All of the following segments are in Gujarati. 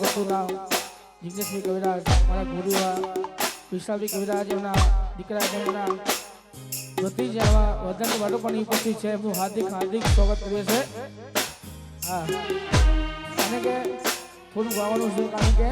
હતું નામ જિગ્નેશભાઈ કવિરાજ, મારા ગુરુવા, વિશાલભાઈ કવિરાજ, એમના દીકરા, એમના જ આવા વધારે વાડો પણ ઉપસ્થિત છે. એમનું હાર્દિક હાર્દિક સ્વાગત કરે છે હા. અને કે થોડું ગાવાનું છે, કારણ કે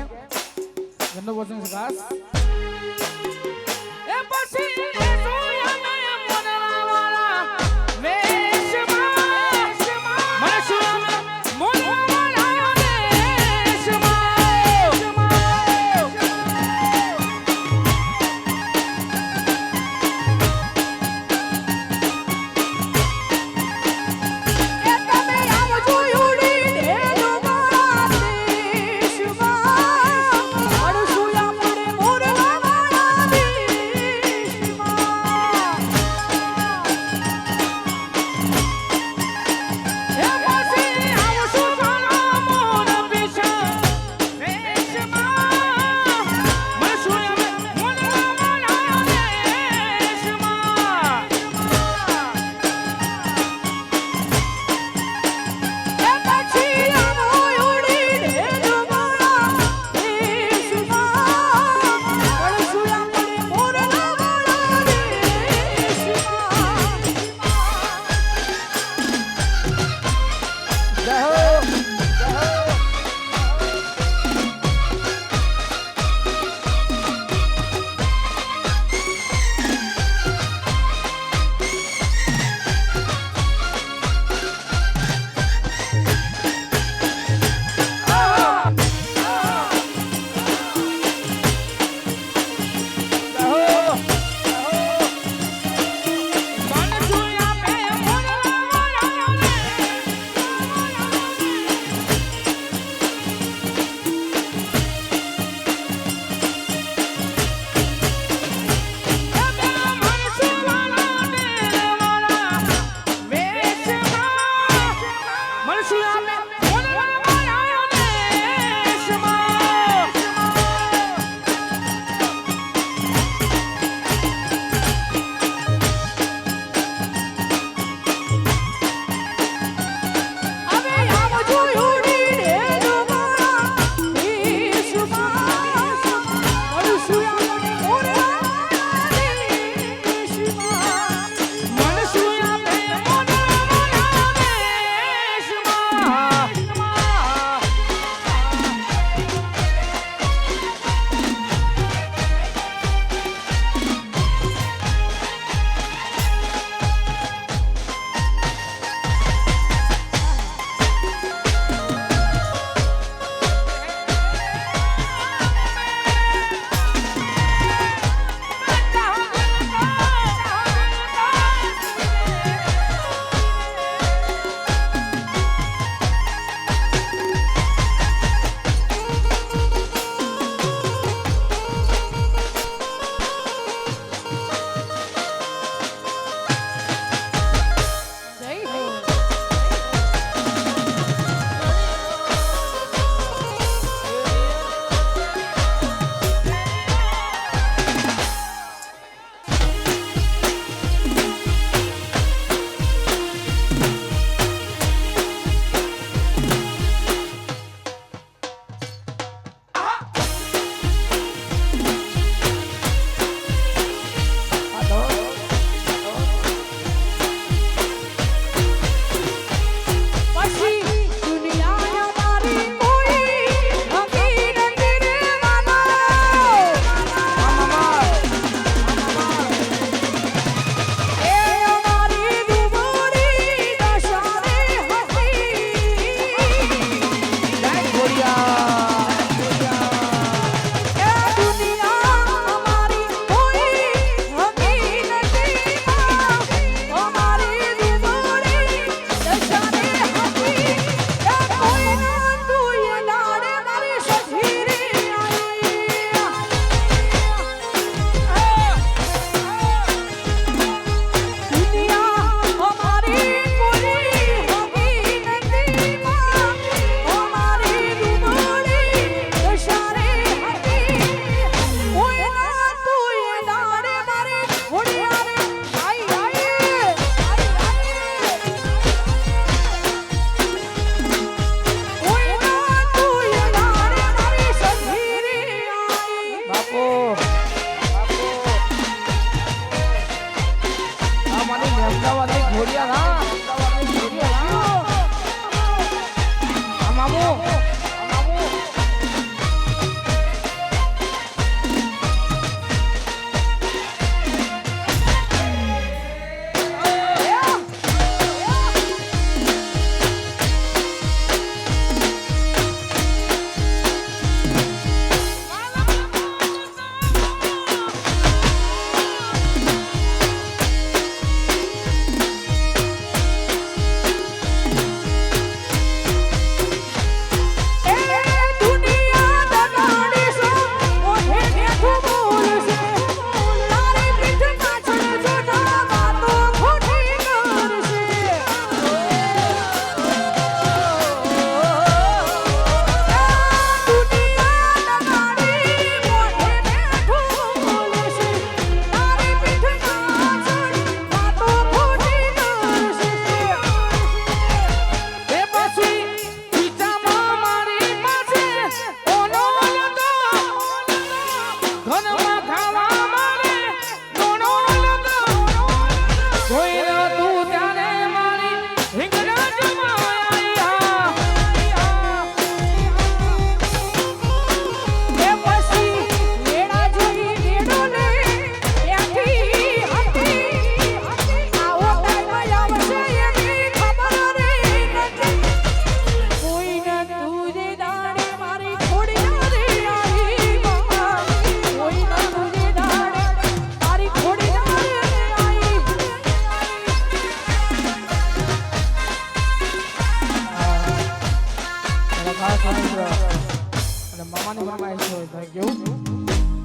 કેવું?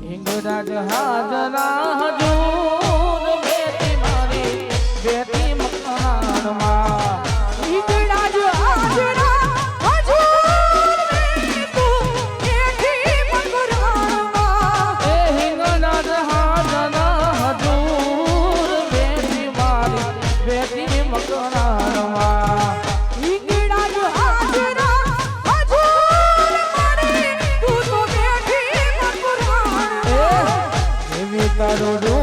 હિંગરાજ હાજરા I don't know.